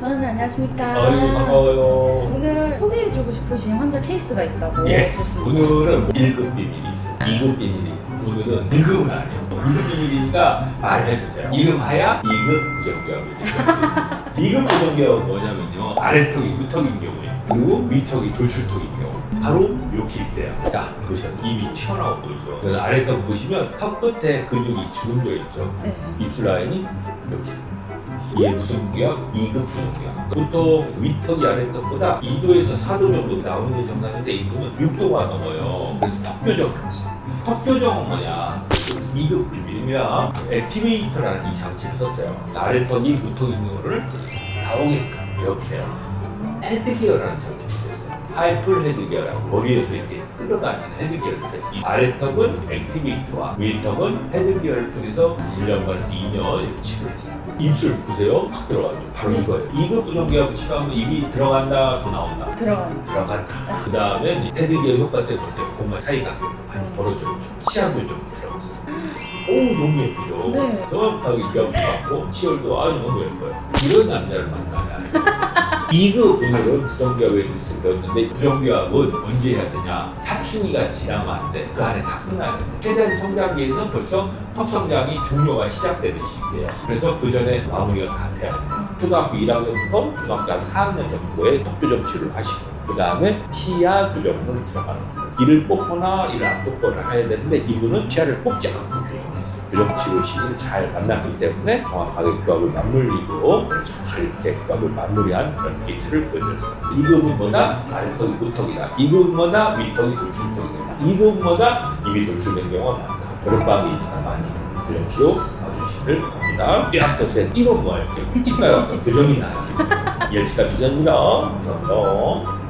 변호사님 안녕하십니까? 아유 반가워요. 오늘 소개해주고 싶으신 환자 케이스가 있다고 예. 들었습니다. 오늘은 1급 비밀이 있어. 2급 비밀이 있고 오늘은 1급은 아니에요. 2급 비밀이니까 말해도 돼요. 2급 하야 2급 부정기압이 2급 부정기압은 뭐냐면요. 아래턱이 무턱인 경우에 그리고 위턱이 돌출턱인 경우 바로 요 케이스예요. 자 보세요. 입이 튀어나오고 보이죠. 그래서 아래턱 보시면 턱 끝에 근육이 주름져 있죠. 네. 입술 라인이 이렇게. 이게 무슨 기압? 2급 부정기압. 보통 위턱이 아래턱보다 2도에서 4도 정도 나오는 게 정상인데 이분은 6도가 넘어요. 그래서 했어요. 턱교정은 뭐냐? 2급 비밀이야. 액티베이터라는 이 장치를 썼어요. 아래턱이 무턱 있는 거를 나오게끔 이렇게 해요. 헤드기어라는 장치 를 썼어요. 하이풀 헤드기어라고 머리에서 이렇게 흘러다니는 헤드기어를 썼어요. 이 아래턱은 액티베이터와 위턱은 헤드기어를 통해서 1년 반에서 2년 이렇게 치료했어요. 입술 보세요. 확 들어가죠. 바로 이거예요. 2급 부정기압 치료하면 입이 들어간다, 더 나온다. 들어가는 들어간다. 그 다음에 헤드기어 효과 때문에 공간 사이가 많이 벌어졌죠. 치아도 좀 들어갔어. 오 너무 예쁘죠. 네. 정확하게 받고 치열도 아주 너무 예뻐요. 이런 남자를 만나야 2급 오늘은 부정기압에 대해서 배웠는데 부정기압은 언제 해야 되냐? 사춘기가 지나면 안 돼. 그 안에 다 끝나야 돼. 최대 성장기에는 벌써 턱 성장이 종료가 시작되는 시기예요. 그래서 그 전에 마무리가 다 돼야 돼. 초등학교 1학년부터 초등학교 한 4학년 정도에 턱교정 치료를 하시고 그 다음에 치아 교정으로 들어가는 거예요. 이를 뽑거나 이를 안 뽑거나 해야 되는데 이분은 치아를 뽑지 않고 교정했어요. 교정 치료 시기를 잘 만났기 때문에 정확하게 교합을 맞물리고 잘 이렇게 교합을 마무리한 그런 케이스를. 이급은 뭐다? 아래턱이 무턱이다. 이급은 뭐다? 위턱이 돌출턱이다. 뭐다? 입이 돌출된 경우가 많다. 있니까 많이 교정 치료 봐주시길 바랍니다. 삐약터셋 이건 뭐예요? 치과에 와서 교정이 나지. 열치과 주자입니다. 감사합니다.